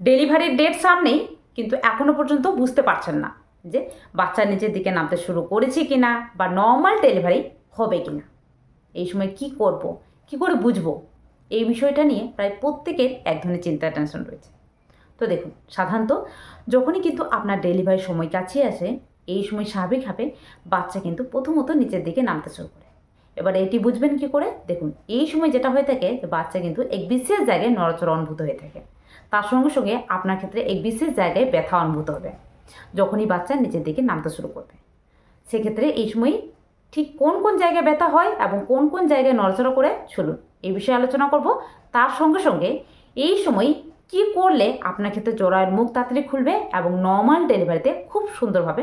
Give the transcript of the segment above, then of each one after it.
ডেলিভারির ডেট সামনেই, কিন্তু এখনও পর্যন্ত বুঝতে পারছেন না যে বাচ্চা নিচের দিকে নামতে শুরু করেছে কি না বা নর্মাল ডেলিভারি হবে কি না এই সময় কি করব, কি করে বুঝব? এই বিষয়টা নিয়ে প্রায় প্রত্যেকের এক ধরনের চিন্তা টেনশন রয়েছে। তো দেখুন, সাধারণত যখনই কিন্তু আপনার ডেলিভারির সময় কাছে আসে, এই সময় স্বাভাবিকভাবে বাচ্চা কিন্তু প্রথমত নিচের দিকে নামতে শুরু করে। এবার এটি বুঝবেন কি করে? দেখুন, এই সময় যেটা হয়ে থাকে বাচ্চা কিন্তু এক বিশেষ জায়গায় নড়চড় অনুভূত হয়ে থাকে। তার সঙ্গে সঙ্গে আপনার ক্ষেত্রে এক বিশেষ জায়গায় ব্যথা অনুভূত হবে। যখনই বাচ্চা নিচের দিকে নামতে শুরু করবে। সেক্ষেত্রে এই সময় ঠিক কোন কোন জায়গায় ব্যথা হয় এবং কোন কোন জায়গায় নড়াচড়া করে চলুন এই বিষয়ে আলোচনা করব। তার সঙ্গে সঙ্গে এই সময় কি করলে আপনার ক্ষেত্রে জোড়ায়ের মুখ তাড়াতাড়ি খুলবে এবং নর্মাল ডেলিভারিতে খুব সুন্দরভাবে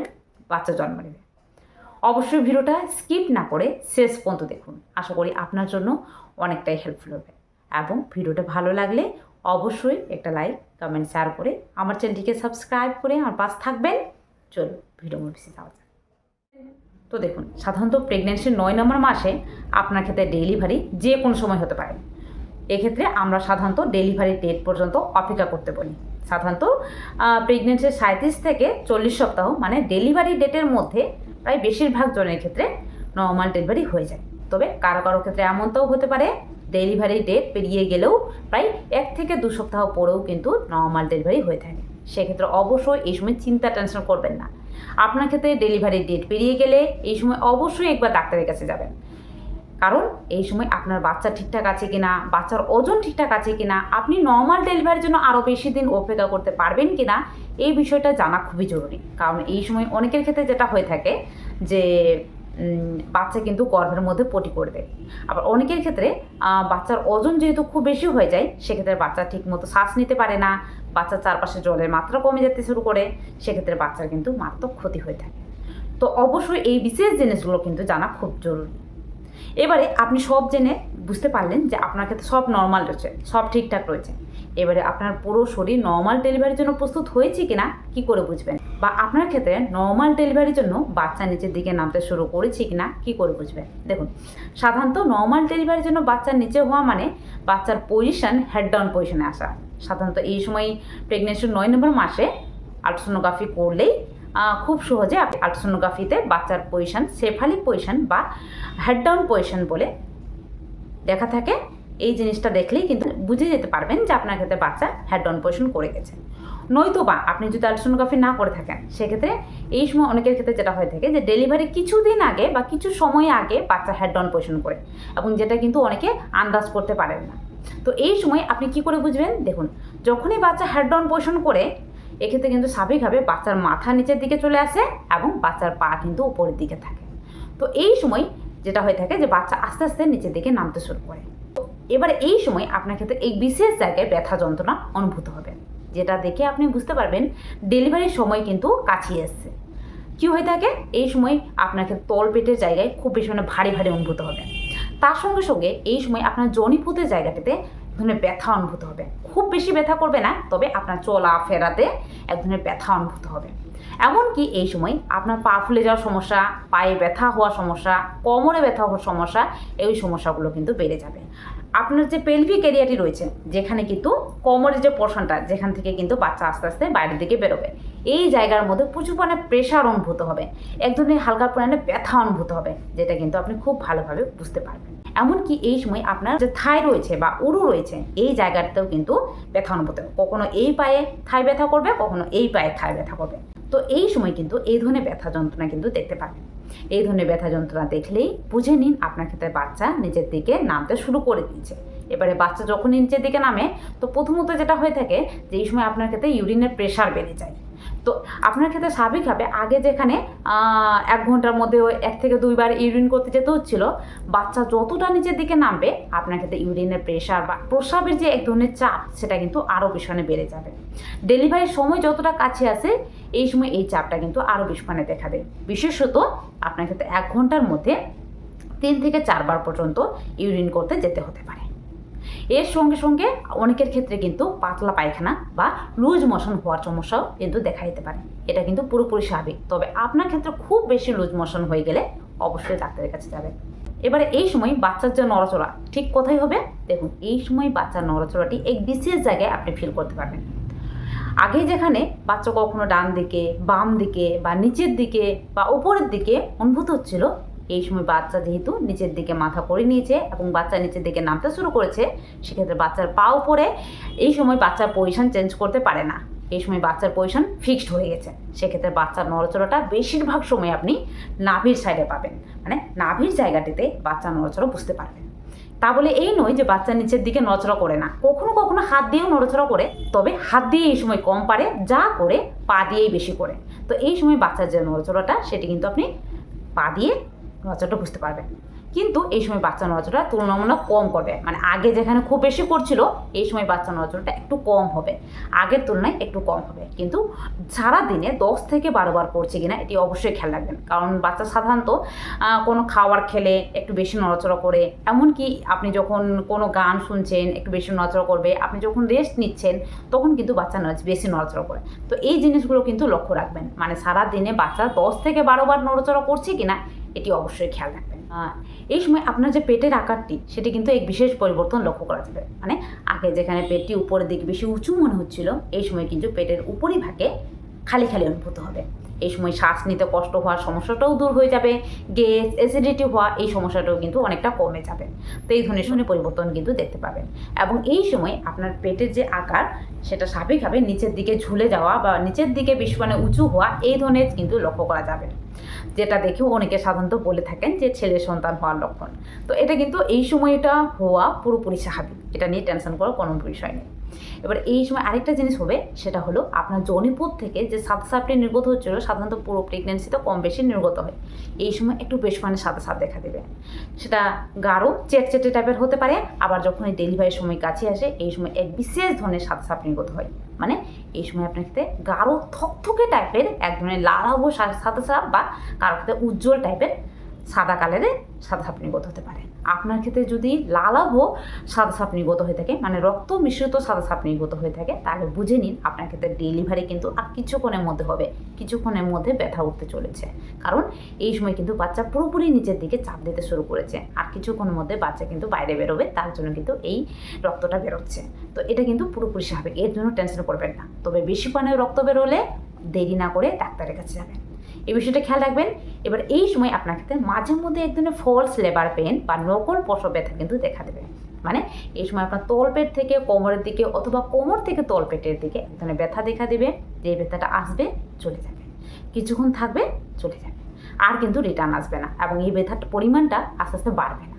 বাচ্চা জন্ম নেবে। অবশ্যই ভিডিওটা স্কিপ না করে শেষ পর্যন্ত দেখুন। আশা করি আপনার জন্য অনেকটাই হেল্পফুল হবে। এবং ভিডিওটা ভালো লাগলে অবশ্যই একটা লাইক কমেন্ট শেয়ার করে আমার চ্যানেলটিকে সাবস্ক্রাইব করে আমার পাশ থাকবেন। চলুন ভিডিও বেশি যাওয়া যাক। তো দেখুন, সাধারণত প্রেগনেন্সির নয় নম্বর মাসে আপনার ক্ষেত্রে ডেলিভারি যে কোনো সময় হতে পারে। এক্ষেত্রে আমরা সাধারণত ডেলিভারি ডেট পর্যন্ত অপেক্ষা করতে বলি। সাধারণত প্রেগনেন্সির সাঁত্রিশ থেকে চল্লিশ সপ্তাহ মানে ডেলিভারি ডেটের মধ্যে প্রায় বেশিরভাগ জনের ক্ষেত্রে নর্মাল ডেলিভারি হয়ে যায়। তবে কারও কারও ক্ষেত্রে এমনটাও হতে পারে ডেলিভারি ডেট পেরিয়ে গেলেও প্রায় এক থেকে দু সপ্তাহ পরেও কিন্তু নর্মাল ডেলিভারি হয়ে থাকে। সেক্ষেত্রে অবশ্যই এই সময় চিন্তা টেনশন করবেন না। আপনার ক্ষেত্রে ডেলিভারি ডেট পেরিয়ে গেলে এই সময় অবশ্যই একবার ডাক্তারের কাছে যাবেন। কারণ এই সময় আপনার বাচ্চা ঠিকঠাক আছে কিনা, বাচ্চার ওজন ঠিকঠাক আছে কিনা, আপনি নর্মাল ডেলিভারির জন্য আরও বেশি দিন অপেক্ষা করতে পারবেন কিনা, এই বিষয়টা জানা খুবই জরুরি। কারণ এই সময় অনেকের ক্ষেত্রে যেটা হয়ে থাকে যে বাচ্চা কিন্তু গর্ভের মধ্যে পটি করবে। আবার অনেকের ক্ষেত্রে বাচ্চার ওজন যেহেতু খুব বেশি হয়ে যায়, সেক্ষেত্রে বাচ্চা ঠিকমতো শ্বাস নিতে পারে না, বাচ্চার চারপাশে জলের মাত্রা কমে যেতে শুরু করে, সেক্ষেত্রে বাচ্চার কিন্তু মারাত্মক ক্ষতি হয়ে থাকে। তো অবশ্যই এই বিশেষ জিনিসগুলো কিন্তু জানা খুব জরুরি। এবারে আপনি সব জেনে বুঝতে পারলেন যে আপনার ক্ষেত্রে সব নর্মাল রয়েছে, সব ঠিকঠাক রয়েছে। এবারে আপনার পুরো শরীর নর্মাল ডেলিভারির জন্য প্রস্তুত হয়েছে কিনা, কি করে বুঝবেন? বা আপনার ক্ষেত্রে নর্মাল ডেলিভারির জন্য বাচ্চা নিচের দিকে নামতে শুরু করেছে কিনা, কি করে বুঝবেন দেখুন, সাধারণত নর্মাল ডেলিভারির জন্য বাচ্চার নিচে হওয়া মানে বাচ্চার পজিশন হেড ডাউন পজিশনে আসা। সাধারণত এই সময় প্রেগনেন্সির নয় নম্বর মাসে আলট্রাসোনোগ্রাফি করলেই খুব সহজে আপনি আলট্রাসোনোগ্রাফিতে বাচ্চার পজিশন সেফালিক পজিশন বা হেড ডাউন পজিশন বলে দেখা থাকে। এই জিনিসটা দেখলেই কিন্তু বুঝে যেতে পারবেন যে আপনার ক্ষেত্রে বাচ্চা হেড ডাউন পজিশন করে গেছে। নয়তো বা আপনি যদি আলট্রাসোনোগ্রাফি না করে থাকেন, সেক্ষেত্রে এই সময় অনেকের ক্ষেত্রে যেটা হয়ে থাকে যে ডেলিভারি কিছুদিন আগে বা কিছু সময় আগে বাচ্চা হেড ডাউন পজিশন করে এবং যেটা কিন্তু অনেকে আন্দাজ করতে পারেন না। তো এই সময় আপনি কি করে বুঝবেন? দেখুন, যখনই বাচ্চা হেড ডাউন পজিশন করে, এক্ষেত্রে কিন্তু স্বাভাবিকভাবে বাচ্চার মাথা নিচের দিকে চলে আসে এবং বাচ্চার পা কিন্তু উপরের দিকে থাকে। তো এই সময় যেটা হয়ে থাকে যে বাচ্চা আস্তে আস্তে নিচের দিকে নামতে শুরু করে। এবারে এই সময় আপনার ক্ষেত্রে এই বিশেষ জায়গায় ব্যথা যন্ত্রণা অনুভূত হবে। যেটা দেখে আপনি বুঝতে পারবেন ডেলিভারির সময় কিন্তু কাছিয়ে এসছে। কী হয়ে থাকে? এই সময় আপনার ক্ষেত্রে তল পেটের জায়গায় খুব বেশি মানে ভারী ভারী অনুভূত হবে। তার সঙ্গে সঙ্গে এই সময় আপনার জনিপুতের জায়গাটাতে এক ধরনের ব্যথা অনুভূত হবে। খুব বেশি ব্যথা করবে না, তবে আপনার চলা ফেরাতে এক ধরনের ব্যথা অনুভূত হবে। এমনকি এই সময় আপনার পা ফুলে যাওয়ার সমস্যা, পায়ে ব্যথা হওয়ার সমস্যা, কোমরে ব্যথা হওয়ার সমস্যা, এই সমস্যাগুলো কিন্তু বেড়ে যাবে। আপনার যে পেলভিক এরিয়াটি রয়েছে, যেখানে কিন্তু কোমরের যে পোর্শনটা যেখান থেকে কিন্তু বাচ্চা আস্তে আস্তে বাইরের দিকে বেরোবে। এই জায়গার মধ্যে প্রচুর পরিমাণে প্রেশার অনুভূত হবে। এক ধরনের হালকা পরিমাণে ব্যথা অনুভূত হবে, যেটা কিন্তু আপনি খুব ভালোভাবে বুঝতে পারবেন। এমনকি এই সময় আপনার যে থাই রয়েছে বা উরু রয়েছে, এই জায়গাটাতেও কিন্তু ব্যথা অনুভূত হবে। কখনো এই পায়ে থাই ব্যথা করবে, কখনো এই পায়ে থাই ব্যথা করবে। তো এই সময় কিন্তু এই ধরনের ব্যথা যন্ত্রণা কিন্তু দেখতে পাবেন। এই ধরনের ব্যথা যন্ত্রণা দেখলেই বুঝে নিন আপনার ক্ষেত্রে বাচ্চা নিজের দিকে নামতে শুরু করে দিয়েছে। এবারে বাচ্চা যখনই নিচের দিকে নামে, তো প্রথমত যেটা হয়ে থাকে যে, এই সময় আপনার ক্ষেত্রে ইউরিনের প্রেশার বেড়ে যায়। তো আপনার ক্ষেত্রে স্বাভাবিকভাবে আগে যেখানে এক ঘণ্টার মধ্যে এক থেকে দুইবার ইউরিন করতে যেতে হচ্ছিল, বাচ্চা যতটা নিচের দিকে নামবে, আপনার ক্ষেত্রে ইউরিনের প্রেশার বা প্রস্রাবের যে এক ধরনের চাপ, সেটা কিন্তু আরও ভীষণে বেড়ে যাবে। ডেলিভারির সময় যতটা কাছে আসে এই সময় এই চাপটা কিন্তু আরও ভীষণে দেখা দেয়। বিশেষত আপনার ক্ষেত্রে এক ঘণ্টার মধ্যে তিন থেকে চারবার পর্যন্ত ইউরিন করতে যেতে হতে পারে। এর সঙ্গে সঙ্গে অনেকের ক্ষেত্রে কিন্তু পাতলা পায়খানা বা লুজ মোশন হওয়ার সমস্যাও কিন্তু দেখা দিতে পারে। এটা কিন্তু পুরোপুরি স্বাভাবিক। তবে আপনার ক্ষেত্রে খুব বেশি লুজ মোশন হয়ে গেলে অবশ্যই ডাক্তারের কাছে যাবেন। এবারে এই সময় বাচ্চার যে নড়াচড়া, ঠিক কোথায় হবে? দেখুন, এই সময় বাচ্চার নড়াচড়াটি এক বিশেষ জায়গায় আপনি ফিল করতে পারবেন। আগে যেখানে বাচ্চা কখনো ডান দিকে, বাম দিকে বা নিচের দিকে বা উপরের দিকে অনুভূত হচ্ছিল এই সময় বাচ্চা যেহেতু নিচের দিকে মাথা করে নিয়েছে এবং বাচ্চা নিচের দিকে নামতে শুরু করেছে, সেক্ষেত্রে বাচ্চার পা উপরে এই সময় বাচ্চার পজিশন চেঞ্জ করতে পারে না। এই সময় বাচ্চার পজিশন ফিক্সড হয়ে গেছে। সেক্ষেত্রে বাচ্চার নড়াচড়াটা বেশিরভাগ সময় আপনি নাভির সাইডে পাবেন। মানে নাভির জায়গাটিতে বাচ্চা নড়াচড়া বুঝতে পারবেন তা বলে এই নয় যে বাচ্চা নিচের দিকে নড়াচড়া করে না। কখনো কখনো হাত দিয়েও নড়াচড়া করে, তবে হাত দিয়ে এই সময় কম পারে, যা করে পা দিয়েই বেশি করে। তো এই সময় বাচ্চার যে নড়াচড়াটা, সেটি কিন্তু আপনি পা দিয়ে নড়াচড়াটা বুঝতে পারবেন কিন্তু এই সময় বাচ্চা নড়াচড়া তুলনামূলক কম করবে। মানে আগে যেখানে খুব বেশি করছিল, এই সময় বাচ্চা নড়াচড়াটা একটু কম হবে। আগের তুলনায় একটু কম হবে। কিন্তু সারা দিনে দশ থেকে বারো বার করছে কিনা, এটি অবশ্যই খেয়াল রাখবেন। কারণ বাচ্চা সাধারণত কোনো খাবার খেলে একটু বেশি নড়াচড়া করে। এমনকি আপনি যখন কোনো গান শুনছেন, একটু বেশি নড়াচড়া করবে, আপনি যখন রেস্ট নিচ্ছেন, তখন কিন্তু বাচ্চা নড়া- বেশি নড়াচড়া করে। তো এই জিনিসগুলো কিন্তু লক্ষ্য রাখবেন। মানে সারা দিনে বাচ্চা দশ থেকে বারো বার নড়াচড়া করছে কিনা এটি অবশ্যই খেয়াল রাখবেন। এই সময় আপনার যে পেটের আকারটি, সেটি কিন্তু এক বিশেষ পরিবর্তন লক্ষ্য করা যাবে। মানে আগে যেখানে পেটটি উপরের দিকে বেশি উঁচু মনে হচ্ছিল, এই সময় কিন্তু পেটের উপরই ভাগে খালি খালি অনুভূত হবে। এই সময় শ্বাস নিতে কষ্ট হওয়ার সমস্যাটাও দূর হয়ে যাবে, গ্যাস অ্যাসিডিটি হওয়া, এই সমস্যাটাও কিন্তু অনেকটা কমে যাবে। তো এই ধরনের শুনে পরিবর্তন কিন্তু দেখতে পাবেন। এবং এই সময় আপনার পেটের যে আকার, সেটা স্বাভাবিকভাবে নিচের দিকে ঝুলে যাওয়া বা নিচের দিকে বেশি মানে উঁচু হওয়া, এই ধরনের কিন্তু লক্ষ্য করা যাবে। যেটা দেখেও অনেকে সাধারণত বলে থাকেন যে ছেলে সন্তান হওয়ার লক্ষণ। তো এটা কিন্তু এই সময়টা হওয়া পুরোপুরি স্বাভাবিক। এটা নিয়ে টেনশন করার কোনো বিষয় নেই। এবার এই সময় আরেকটা জিনিস হবে, সেটা হলো আপনার যৌনিপুর থেকে যে সাত সাপটি নির্গত হচ্ছিল, সাধারণত পুরো প্রেগনেন্সিতে কম বেশি নির্গত হয়। এই সময় একটু বেশ মানে সাদা সাপ দেখা দেবে। সেটা গাঢ় চেটচেটে টাইপের হতে পারে, আবার যখন এই ডেলিভারির সময় কাছে আসে, এই সময় এক বিশেষ ধরনের সাদা সাপ নির্গত হয়। মানে এই সময় আপনার ক্ষেত্রে গাঢ় থকথকে টাইপের এক ধরনের লালাবো সাদা সাপ বা কারোর ক্ষেত্রে উজ্জ্বল টাইপের সাদা কালারে সাদা সাপ নির্গত হতে পারে। আপনার ক্ষেত্রে যদি লালাভ সাদা সাপ নির্গত হয়ে থাকে মানে রক্ত মিশ্রিত সাদা সাপ নির্গত হয়ে থাকে, তাহলে বুঝে নিন আপনার ক্ষেত্রে ডেলিভারি কিন্তু আর কিছুক্ষণের মধ্যে হবে। কিছুক্ষণের মধ্যে ব্যথা উঠতে চলেছে। কারণ এই সময় কিন্তু বাচ্চা পুরোপুরি নিচের দিকে চাপ দিতে শুরু করেছে। আর কিছুক্ষণের মধ্যে বাচ্চা কিন্তু বাইরে বেরোবে, তার জন্য কিন্তু এই রক্তটা বেরোচ্ছে। তো এটা কিন্তু পুরোপুরি স্বাভাবিক, এর জন্য টেনশন করবেন না। তবে বেশি পানের রক্ত বেরোলে দেরি না করে ডাক্তারের কাছে যাবেন। এই বিষয়টা খেয়াল রাখবেন। এবার এই সময় আপনার ক্ষেত্রে মাঝে মধ্যে এক ধরনের ফলস লেবার পেন বা নকল প্রসব ব্যথা কিন্তু দেখা দেবে। মানে এই সময় আপনার তলপেট থেকে কোমরের দিকে অথবা কোমর থেকে তলপেটের দিকে এক ধরনের ব্যথা দেখা দেবে। যে ব্যথাটা আসবে, চলে যাবে। কিছুক্ষণ থাকবে, চলে যাবে। আর কিন্তু রিটার্ন আসবে না এবং এই ব্যথার পরিমাণটা আস্তে আস্তে বাড়বে না।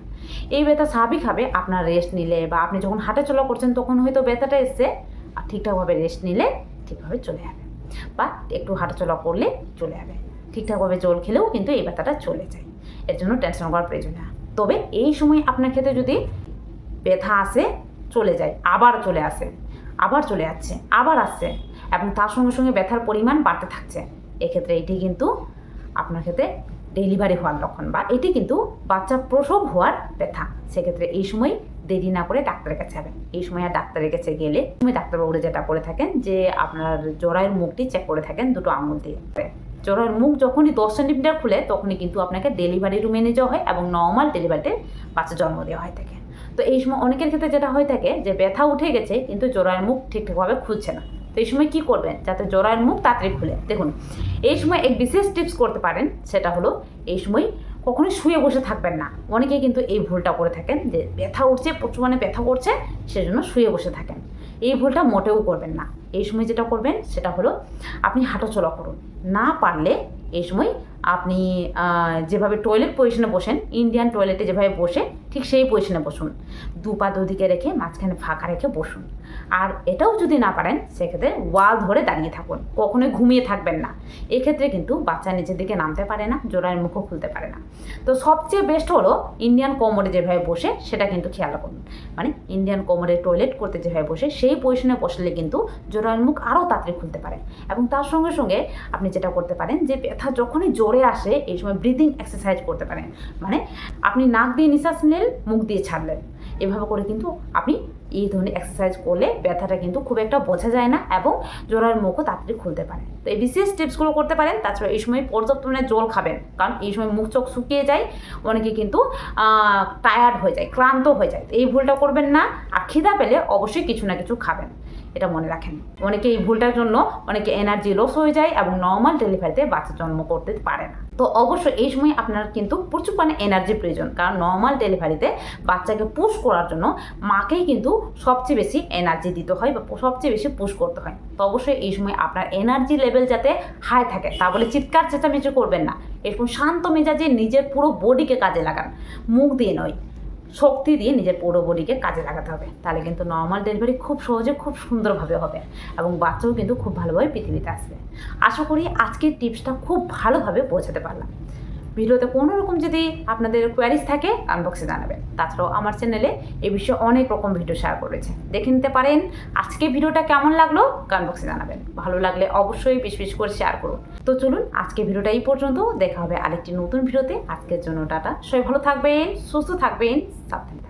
এই ব্যথা স্বাভাবিকভাবে আপনার রেস্ট নিলে বা আপনি যখন হাঁটাচলা করছেন তখন হয়তো ব্যথাটা এসছে, আর ঠিকঠাকভাবে রেস্ট নিলে ঠিকভাবে চলে যাবে বা একটু হাঁটাচলা করলে চলে যাবে। ঠিকঠাকভাবে জল খেলেও কিন্তু এই ব্যথাটা চলে যায়। এর জন্য টেনশন করার প্রয়োজন না তবে এই সময় আপনার ক্ষেত্রে যদি ব্যথা আসে, চলে যায়, আবার চলে আসে, আবার চলে যাচ্ছে, আবার আসছে এবং তার সঙ্গে সঙ্গে ব্যথার পরিমাণ বাড়তে থাকছে, এক্ষেত্রে এটি কিন্তু আপনার ক্ষেত্রে ডেলিভারি হওয়ার লক্ষণ বা এটি কিন্তু বাচ্চা প্রসব হওয়ার ব্যথা। সেক্ষেত্রে এই সময় দেরি না করে ডাক্তারের কাছে যাবেন। এই সময় আর ডাক্তারের কাছে গেলে ডাক্তারবাবুরা যেটা করে থাকেন যে আপনার জরায়ের মুখটি চেক করে থাকেন দুটো আঙুল দিয়ে। জরায়ের মুখ যখনই দশ সেন্টিমিটার খুলে, তখনই কিন্তু আপনাকে ডেলিভারি রুমে নিয়ে যাওয়া হয় এবং নর্মাল ডেলিভারিতে বাচ্চা জন্ম দেওয়া হয় থাকে তো এই সময় অনেকের ক্ষেত্রে যেটা হয়ে থাকে যে ব্যথা উঠে গেছে, কিন্তু জোড়ায়ের মুখ ঠিকঠাকভাবে খুলছে না। তো এই সময় কী করবেন? যাতে জোড়ায়ের মুখ তাড়াতাড়ি খুলে। দেখুন, এই সময় এক বিশেষ টিপস করতে পারেন, সেটা হলো এই সময় কখনোই শুয়ে বসে থাকবেন না। অনেকেই কিন্তু এই ভুলটা করে থাকেন যে ব্যথা উঠছে, প্রচুর মানে ব্যথা করছে, সেজন্য শুয়ে বসে থাকেন। এই ভুলটা মোটেও করবেন না। এই সময় যেটা করবেন, সেটা হলো আপনি হাঁটাচলা করুন। না পারলে এই সময় আপনি যেভাবে টয়লেট পজিশনে বসেন ইন্ডিয়ান টয়লেটে যেভাবে বসে, ঠিক সেই পজিশনে বসুন। দু পা দুদিকে রেখে মাঝখানে ফাঁকা রেখে বসুন। আর এটাও যদি না পারেন, সেক্ষেত্রে ওয়াল ধরে দাঁড়িয়ে থাকুন। কখনোই ঘুমিয়ে থাকবেন না। এক্ষেত্রে কিন্তু বাচ্চা নিচের দিকে নামতে পারে না জোড়ার মুখও খুলতে পারে না। তো সবচেয়ে বেস্ট হলো ইন্ডিয়ান কোমরে যেভাবে বসে, সেটা কিন্তু খেয়াল রাখুন। মানে ইন্ডিয়ান কোমরে টয়লেট করতে যেভাবে বসে, সেই পজিশনে বসলে কিন্তু জোড়ার মুখ আরও তাড়াতাড়ি খুলতে পারে। এবং তার সঙ্গে সঙ্গে আপনি যেটা করতে পারেন যে ব্যথা যখনই জোরে আসে এই সময় ব্রিদিং এক্সারসাইজ করতে পারেন। মানে আপনি নাক দিয়ে নিঃশ্বাস নিলেন মুখ দিয়ে ছাড়লেন। এভাবে করে কিন্তু আপনি এই ধরনের এক্সারসাইজ করলে ব্যথাটা কিন্তু খুব একটা বোঝা যায় না এবং জোড়ার মুখও তাড়াতাড়ি খুলতে পারে তো এই বিশেষ টিপসগুলো করতে পারেন, তাছাড়া এই সময় পর্যাপ্ত পরিমাণে জল খাবেন। কারণ এই সময় মুখ চোখ শুকিয়ে যায়, অনেকে কিন্তু টায়ার্ড হয়ে যায়, ক্লান্ত হয়ে যায়। তো এই ভুলটা করবেন না। আর খিদা পেলে অবশ্যই কিছু না কিছু খাবেন। এটা মনে রাখেন। অনেকে এই ভুলটার জন্য অনেকে এনার্জি লস হয়ে যায় এবং নর্মাল ডেলিভারিতে বাচ্চা জন্ম করতে পারে না। তো অবশ্যই এই সময় আপনার কিন্তু প্রচুর পরিমাণে এনার্জি প্রয়োজন, কারণ নর্মাল ডেলিভারিতে বাচ্চাকে পুশ করার জন্য মাকেই কিন্তু সবচেয়ে বেশি এনার্জি দিতে হয় বা সবচেয়ে বেশি পুশ করতে হয়। তো অবশ্যই এই সময় আপনার এনার্জি লেভেল যাতে হাই থাকে, তা বলে চিৎকার চেঁচামেচি করবেন না। এরকম শান্ত মেজাজে নিজের পুরো বডিকে কাজে লাগান। মুখ দিয়ে নয় শক্তি দিয়ে নিজের পুরো বডিকে কাজে লাগাতে হবে। তাহলে কিন্তু নর্মাল ডেলিভারি খুব সহজে খুব সুন্দরভাবে হবে এবং বাচ্চাও কিন্তু খুব ভালোভাবে পৃথিবীতে আসবে। আশা করি আজকের টিপসটা খুব ভালোভাবে পৌঁছাতে পারলাম। ভিডিওতে কোনো রকম যদি আপনাদের কোয়ারিজ থাকে আনবক্সে জানাবেন। তাছাড়াও আমার চ্যানেলে এ বিষয়ে অনেক রকম ভিডিও শেয়ার করেছে। দেখে নিতে পারেন আজকে ভিডিওটা কেমন লাগল কানবক্সে জানাবেন। ভালো লাগলে অবশ্যই বেশ বেশ করে শেয়ার করুন। তো চলুন, আজকে ভিডিওটা এই পর্যন্ত। দেখা হবে আরেকটি নতুন ভিডিওতে। আজকের জন্য টাটা। সবাই ভালো থাকবেন, সুস্থ থাকবেন, সাবধানে।